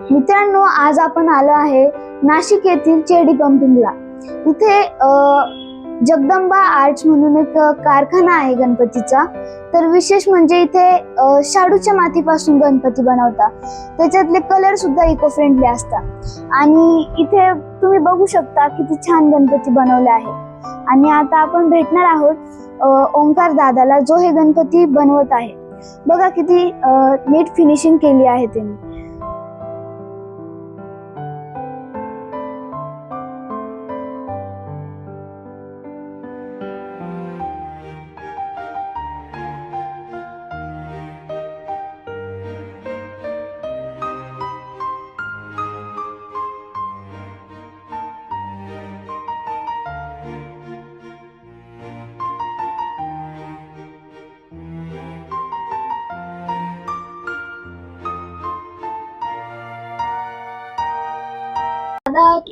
मित्रांनो आज आपण आलो आहे नाशिक येथील चेडी पंपिंगला. इथे जगदंबा आर्ट्स म्हणून एक कारखाना आहे गणपतीचा. तर विशेष म्हणजे इथे शाडूच्या मातीपासून गणपती बनवतात त्याच्यातले कलर सुद्धा इको फ्रेंडली असतात. आणि इथे तुम्ही बघू शकता किती छान गणपती बनवले आहे. आणि आता आपण भेटणार आहोत ओंकार दादाला जो हे गणपती बनवत आहे. बघा किती नीट फिनिशिंग केली आहे त्यांनी.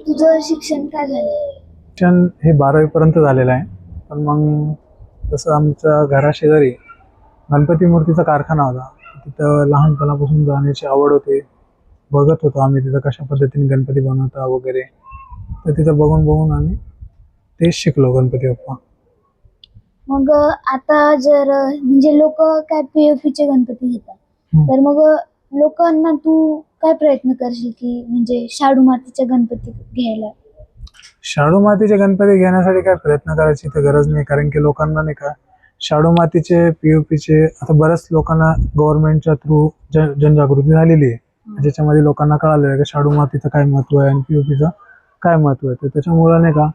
तुझं शिक्षण काय झालं? शिक्षण हे बारावीपर्यंत झालेलं आहे. पण मग तसं आमच्या घराशेजारी गणपती मूर्तीचा कारखाना होता. तिथं लहानपणापासून जाण्याची आवड होती. बघत होतो आम्ही तिथं कशा पद्धतीने गणपती बनवता वगैरे. तर तिथं बघून बघून आम्ही तेच शिकलो गणपती बाप्पा. मग आता जर म्हणजे लोक काय पीओपी चे गणपती घेतात. तर मग लोकांना तू काय प्रयत्न करशील की म्हणजे शाडू मातीचे गणपती घ्यायला? शाडू मातीचे गणपती घेण्यासाठी काय प्रयत्न करायची तर गरज नाही कारण की लोकांना नाही का शाडू मातीचे पीओपीचे आता बऱ्याच लोकांना गव्हर्नमेंटच्या थ्रू जनजागृती झालेली आहे. ज्याच्यामध्ये लोकांना कळालेलं आहे की शाडू मातीचं काय महत्त्व आहे आणि पीओपीचं काय महत्त्व आहे. तर त्याच्यामुळं नाही का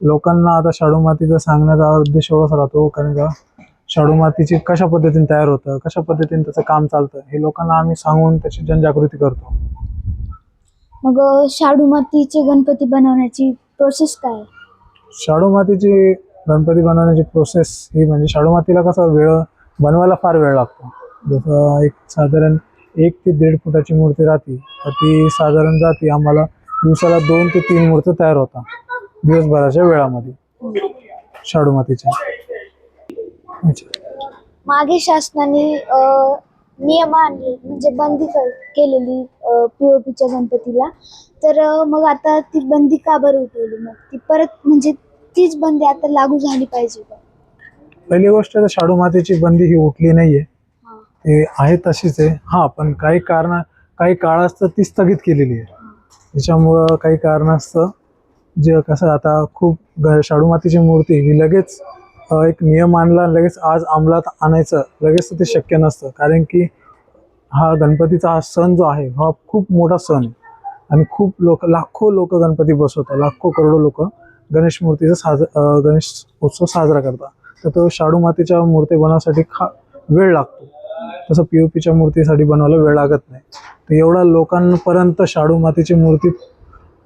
लोकांना आता शाडू मातीचं सांगण्याचा उद्देश एवढाच राहतो कारण का शाडू मातीची कशा पद्धतीने तयार होतं कशा पद्धतीने त्याचं काम चालतं हे लोकांना आम्ही सांगून त्याची जनजागृती करतो मग शाडू मातीचे गणपती बनवण्याची प्रोसेस काय? शाडू मातीची गणपती बनवण्याची प्रोसेस ही म्हणजे शाडू मातीला कसं वेळ बनवायला फार वेळ लागतो जसं एक साधारण एक ते दीड फुटाची मूर्ती राहते तर ती साधारण जाते आम्हाला दिवसाला दोन ते तीन मूर्ती तयार होतात दिवसभराच्या वेळामध्ये शाडू मातीच्या. मागे शासनाने नियम आणले म्हणजे बंदी केलेली पीओपीच्या गणपतीला. तर मग आता ती बंदी का बरं उठवली? मग ती परत म्हणजे तीच बंदी आता लागू झाली पाहिजे का? पहिली गोष्ट तर शाडू मातीची बंदी ही उठली नाहीये. हा. ते आहे तशीच आहे. हा पण काही कारण काही काळास्तव ती स्थगित केलेली आहे. त्याच्यामुळं काही कारणास्तव जे कसं आता खूप शाडू मातीची मूर्ती ही लगेच एक नियम आणला लगेच आज अंमलात आणायचं लगेच ते शक्य नसतं. कारण की हा गणपतीचा हा सण जो आहे हा खूप मोठा सण आहे. आणि खूप लोक लाखो लोक गणपती बसवतात लाखो करोडो लोक गणेश मूर्तीचा साज गणेश उत्सव साजरा करतात. तर तो शाडू मातीच्या मूर्ती बनवण्यासाठी खा वेळ लागतो. तसं पी ओ पीच्या मूर्तीसाठी बनवायला वेळ लागत नाही. तर एवढ्या लोकांपर्यंत शाडू मातीची मूर्ती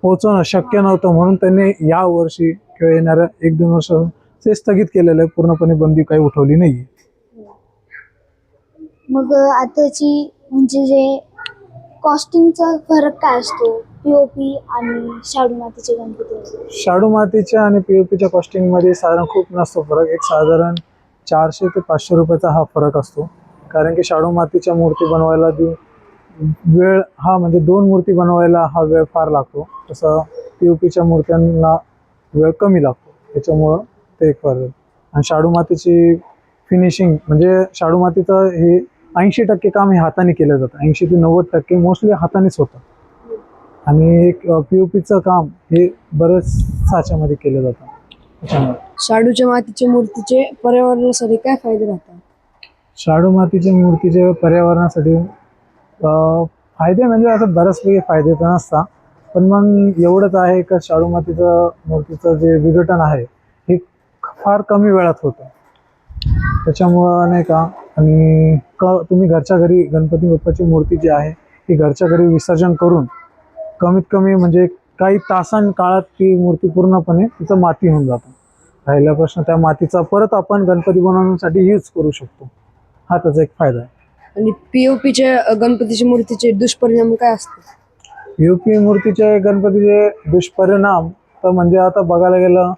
पोहोचवणं शक्य नव्हतं म्हणून त्यांनी या वर्षी किंवा येणाऱ्या एक दोन वर्ष ते स्थगित केलेलं आहे. पूर्णपणे बंदी काही उठवली नाही मग आताची म्हणजे जे कॉस्टिंगचा फरक काय असतो? पीओपी आणि शाडू मातीचे गणपती शाडू मातीच्या आणि पी ओ पीच्या कॉस्टिंगमध्ये साधारण खूप नसतो फरक. एक साधारण चारशे ते पाचशे रुपयाचा हा फरक असतो. कारण की शाडू मातीच्या मूर्ती बनवायला जी वेळ हा म्हणजे दोन मूर्ती बनवायला हा वेळ फार लागतो. तसं पी ओ पीच्या मूर्त्यांना वेळ कमी लागतो. त्याच्यामुळं ते एक आहे. आणि शाडू मातीची फिनिशिंग म्हणजे शाडू मातीचं हे ऐंशी टक्के काम हे हाताने केलं जातं. ऐंशी ते नव्वद टक्के मोस्टली हातानेच होतं. आणि एक पी ओ पीचं काम हे बरेच साच्यामध्ये केलं जातं. त्याच्यामुळे. शाडूच्या मातीच्या मूर्तीचे पर्यावरणासाठी काय फायदे राहतात? शाडू मातीच्या मूर्तीचे पर्यावरणासाठी अं, फायदे म्हणजे असं बऱ्याचपैकी फायदे तर नसतात. पण मग एवढंच आहे का शाडू मातीचं मूर्तीचं जे विघटन आहे फार कमी वेळात होतं. त्याच्यामुळं नाही का आणि क तुम्ही घरच्या घरी गणपती बाप्पाची मूर्ती जी आहे ती घरच्या घरी विसर्जन करून कमीत कमी म्हणजे काही तासां काळात ती मूर्ती पूर्णपणे तिचं माती होऊन जातं. राहिला प्रश्न त्या मातीचा परत आपण गणपती बनवण्यासाठी यूज करू शकतो. हा त्याचा एक फायदा आहे. आणि पीओपीच्या गणपतीच्या मूर्तीचे दुष्परिणाम काय असतात युपी मूर्तीचे गणपतीचे दुष्परिणाम तर म्हणजे आता बघायला गेलं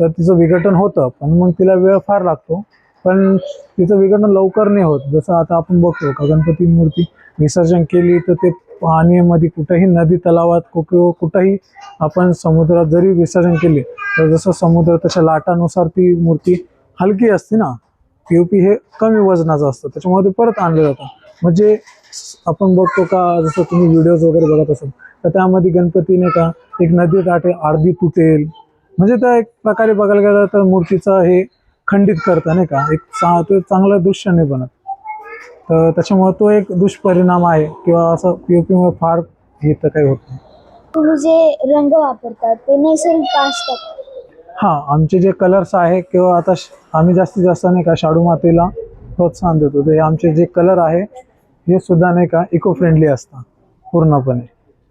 तर तिचं विघटन होतं पण मग तिला वेळ फार लागतो. पण तिचं विघटन लवकर नाही होत जसं आता आपण बघतो का गणपती मूर्ती विसर्जन केली तर ते पाण्यामध्ये कुठेही नदी तलावात किंवा कुठंही आपण समुद्रात जरी विसर्जन केले तर जसं समुद्र तशा लाटानुसार ती मूर्ती हलकी असते ना पी पी हे कमी वजनाचं असतं त्याच्यामुळे ते परत आणलं जातं. म्हणजे आपण बघतो का जसं तुम्ही व्हिडिओज वगैरे बघत असाल तर त्यामध्ये गणपतीने का एक नदी काठे अर्धी तुटेल म्हणजे त्या एक प्रकारे बघायला गेलं तर मूर्तीचं हे खंडित करतं नाही का? एक चा ते चांगलं दृश्य नाही बनत. तर त्याच्यामुळे तो एक दुष्परिणाम आहे किंवा असं पी ओ पीमुळे फार हे तर काही होत नाही. तुम्ही जे रंग वापरतात ते नैसर्गिक असतात? हां आमचे जे कलर्स आहे किंवा आता श- आम्ही जास्तीत जास्त नाही का शाडू मातेला प्रोत्साहन देतो. ते आमचे जे कलर आहे हे सुद्धा नाही का इको फ्रेंडली असतात पूर्णपणे.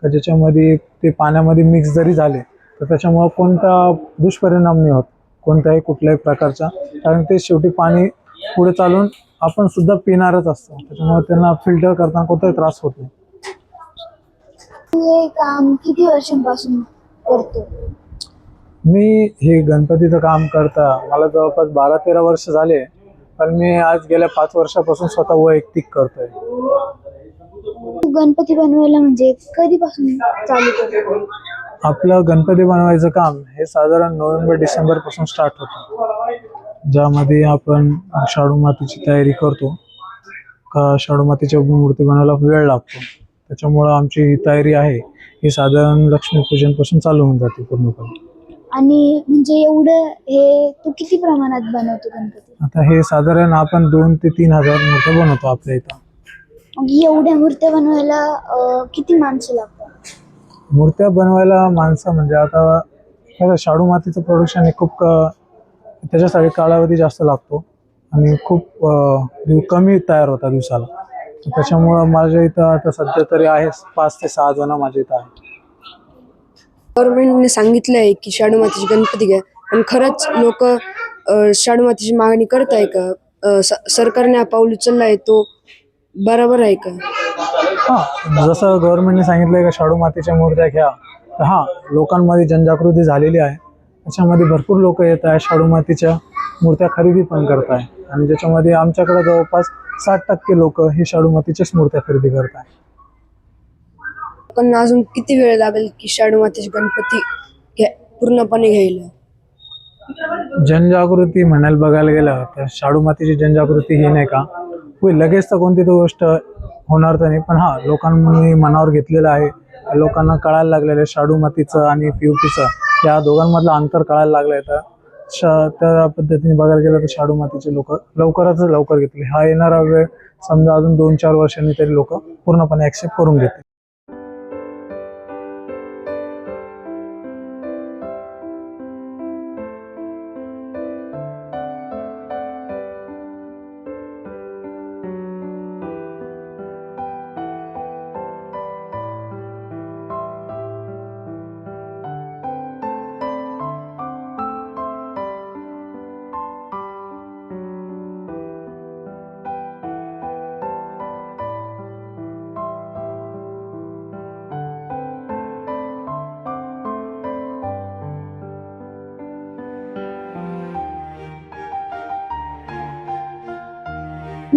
का ज्याच्यामध्ये ते पाण्यामध्ये मिक्स जरी झाले तर त्याच्यामुळं कोणता दुष्परिणाम नाही होत कोणत्याही कुठल्याही प्रकारचा. कारण ते शेवटी पाणी पुढे चालून आपण सुद्धा पिणारच असतो. त्याच्यामुळे त्यांना फिल्टर करताना कोणताही त्रास होत नाही. तू हे काम किती वर्षांपासून करतो? मी हे गणपतीचं काम करता मला जवळपास बारा तेरा वर्ष झाले. पण मी आज गेल्या पाच वर्षापासून स्वतः वैयक्तिक करतोय. तू गणपती बनवायला म्हणजे कधीपासून चालू करतो? आपलं गणपती बनवायचं काम हे साधारण नोव्हेंबर डिसेंबरपासून स्टार्ट होतं. ज्यामध्ये आपण शाडू मातीची तयारी करतो. का शाडू मातीच्या मूर्ती बनवायला वेळ लागतो. त्याच्यामुळं आमची ही तयारी आहे. ही साधारण लक्ष्मीपूजनपासून चालू होऊन जाते पूर्णपणे. आणि म्हणजे एवढं हे तू किती प्रमाणात बनवतो गणपती? आता हे साधारण आपण दोन ते तीन हजार मूर्त्या बनवतो आपल्या इथं. मग एवढ्या मूर्त्या बनवायला अं, किती माणसं लागतात? मूर्त्या बनवायला माणसं म्हणजे आता शाडू मातीचं प्रोडक्शन हे खूप त्याच्यासाठी कालावधी जास्त लागतो. आणि खूप कमी तयार होता दिवसाला. त्याच्यामुळं माझ्या इथं आता सध्या तरी आहे पाच ते सहा जण माझ्या इथं आहे गव्हर्नमेंटने सांगितलं आहे की शाडू मातीची गणपती घ्या. पण खरंच लोक शाडू मातीची मागणी करत आहे का सरकारने हा पाऊल उचलला आहे तो बरोबर आहे का? हां जसं गव्हर्नमेंटने सांगितलं का शाडू मातीच्या मूर्त्या घ्या. तर हां लोकांमध्ये जनजागृती झालेली आहे. त्याच्यामध्ये भरपूर लोक येत आहे शाडू मातीच्या मूर्त्या खरेदी पण करत आहे आणि ज्याच्यामध्ये आमच्याकडे जवळपास साठ टक्के लोक हे शाडू मातीच्याच मूर्त्या खरेदी करत आहे पण अजून किती वेळ लागेल की शाडू मातीची गणपती घ्या पूर्णपणे घ्यायला? जनजागृती म्हणायला बघायला गेलं तर शाडू मातीची जनजागृती ही नाही का? होईल लगेच तर कोणती तर गोष्ट होणार तर नाही पण हां लोकांनी मनावर घेतलेलं आहे. लोकांना कळायला लागलेलं आहे शाडू मातीचं आणि पी या दोघांमधलं अंतर कळायला लागलं आहे तर शा त्या पद्धतीने बघायला गेलं तर शाडू मातीचे लोक लवकरच लवकर घेतले. हा येणारा वेळ समजा अजून दोन चार वर्षांनी तरी लोक पूर्णपणे ॲक्सेप्ट करून घेतील.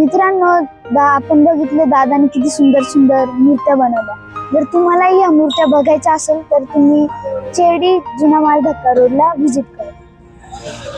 मित्रांनो दा आपण बघितले दादाने किती सुंदर सुंदर मूर्त्या बनवल्या. जर तुम्हालाही या मूर्त्या बघायच्या असेल तर तुम्ही चेडी जुना माल धक्का रोडला व्हिजिट करा.